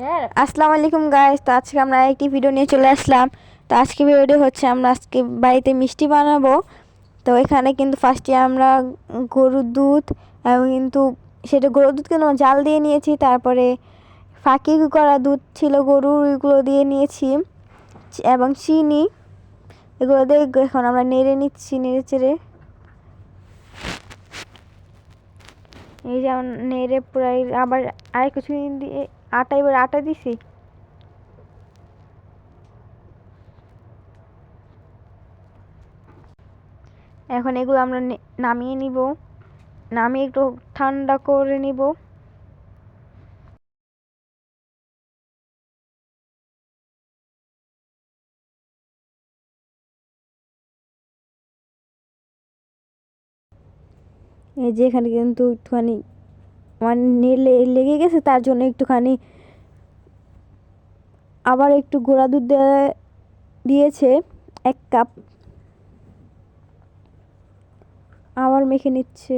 হ্যাঁ। আসসালামু আলাইকুম গাইস তো আজকে আমরা একটি ভিডিও নিয়ে চলে আসলাম। তো আজকে ভিডিও হচ্ছে আমরা আজকে বাড়িতে মিষ্টি বানাবো। তো এখানে কিন্তু ফার্স্টে আমরা গরুর দুধ এবং কিন্তু সেটা গরুর দুধ কিন্তু জাল দিয়ে নিয়েছি, তারপরে ফাঁকি করা দুধ ছিল গরুর, ওইগুলো দিয়ে নিয়েছি। এবং চিনি, এগুলো দিয়ে এখন আমরা নেড়ে নিচ্ছি, নেড়ে চেড়ে। এই যে আমার নেড়ে প্রায় আবার আর কিছু দিয়ে আটা এবার আটা দিছি। এখন এগুলো আমরা নামিয়ে নিব। নামিয়ে একটু ঠান্ডা করে নিব। এই যে এখানে কিন্তু একটুখানি আমার নেলে লেগে গেছে, তার জন্য একটুখানি আবার একটু গোড়া দুধ দিয়েছে, এক কাপ। আবার মেখে নিচ্ছে।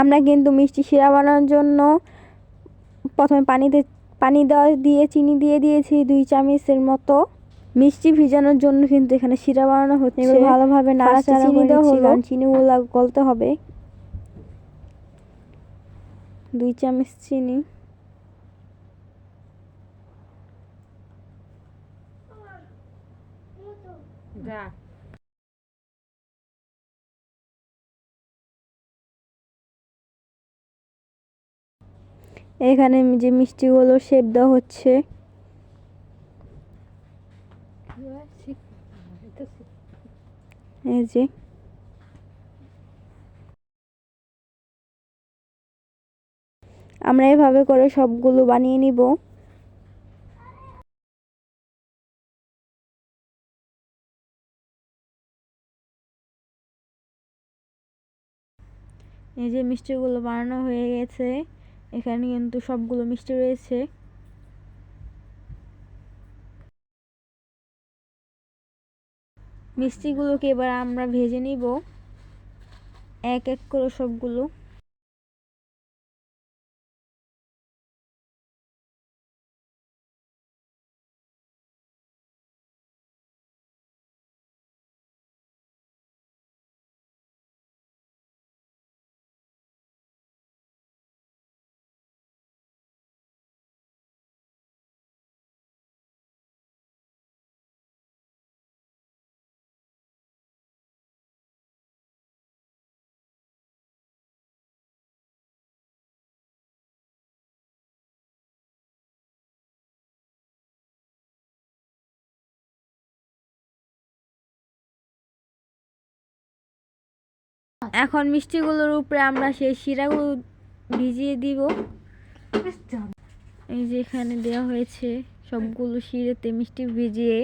আমরা কিন্তু মিষ্টি শিরা বানানোর জন্য প্রথমে পানিতে, পানি দেওয়া দিয়ে, চিনি দিয়ে দিয়েছি, দুই চামচের মতো। মিষ্টি ভিজানোর জন্য কিন্তু এখানে শিরা বানানো হচ্ছে। এবার ভালোভাবে নাড়াচাড়া চিনি দেওয়া হলো। কারণ চিনিগুলো গলতে হবে। দুই চামচ চিনি। যা। এখানে যে মিষ্টিগুলো শেপ দেওয়া হচ্ছে। এই যে। আমরা এভাবে করে সবগুলো বানিয়ে নিব। এই যে মিষ্টিগুলো বানানো হয়ে গেছে। এখানে কিন্তু সবগুলো মিষ্টি রয়েছে। মিষ্টিগুলোকে এবার আমরা ভেজে নিব। এক এক করে সবগুলো। এখন মিষ্টিগুলোর উপরে আমরা সেই শিরাগুলো ভিজিয়ে দিব। এই যে এখানে দেওয়া হয়েছে সবগুলো শিরেতে মিষ্টি ভিজিয়ে।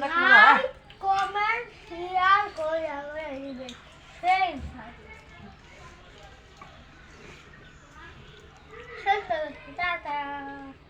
Like, comment, 감大.